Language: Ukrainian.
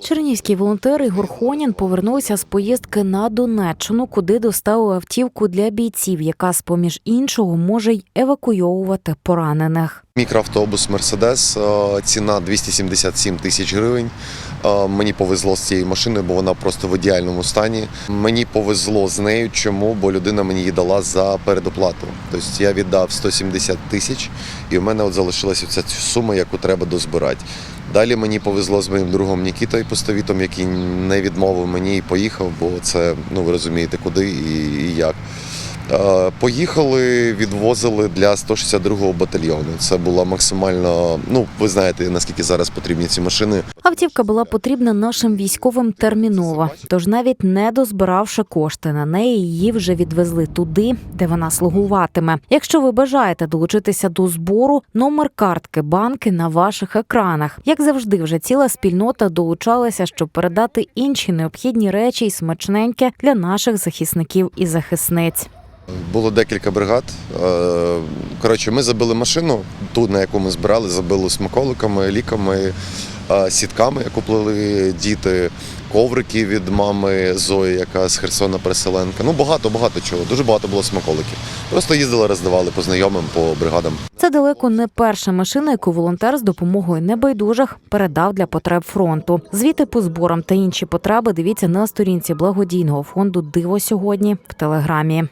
Чернігівський волонтер Ігор Хонін повернувся з поїздки на Донеччину, куди доставив автівку для бійців, яка з поміж іншого може й евакуйовувати поранених. Мікроавтобус Мерседес, е, ціна 277 тисяч гривень. Мені повезло з цією машиною, бо вона просто в ідеальному стані. Мені повезло з нею. Чому? Бо людина мені її дала за передоплату. Тобто я віддав 170 тисяч, і в мене от залишилася ця сума, яку треба дозбирати. Далі мені повезло з моїм другом Нікітою Постовітом, який не відмовив мені і поїхав, бо це, ну ви розумієте, куди і, і як. Е, Поїхали, відвозили для 162-го батальйону. Це була максимально. Ну, ви знаєте, наскільки зараз потрібні ці машини. Автівка була потрібна нашим військовим терміново, тож навіть не дозбиравши кошти на неї, її вже відвезли туди, де вона слугуватиме. Якщо ви бажаєте долучитися до збору, номер картки банки на ваших екранах. Як завжди, вже ціла спільнота долучалася, щоб передати інші необхідні речі й смачненьке для наших захисників і захисниць. Було декілька бригад. Е, Коротше, ми забили машину, ту, на яку ми збирали, забили смаколиками, ліками, е, сітками, яку плели діти, коврики від мами Зої, яка з Херсона переселенка. Ну, багато, багато чого. Дуже багато було смаколиків. Просто їздили, роздавали по знайомим, по бригадам. Це далеко не перша машина, яку волонтер з допомогою небайдужих передав для потреб фронту. Звіти по зборам та інші потреби дивіться на сторінці благодійного фонду Диво сьогодні в телеграмі.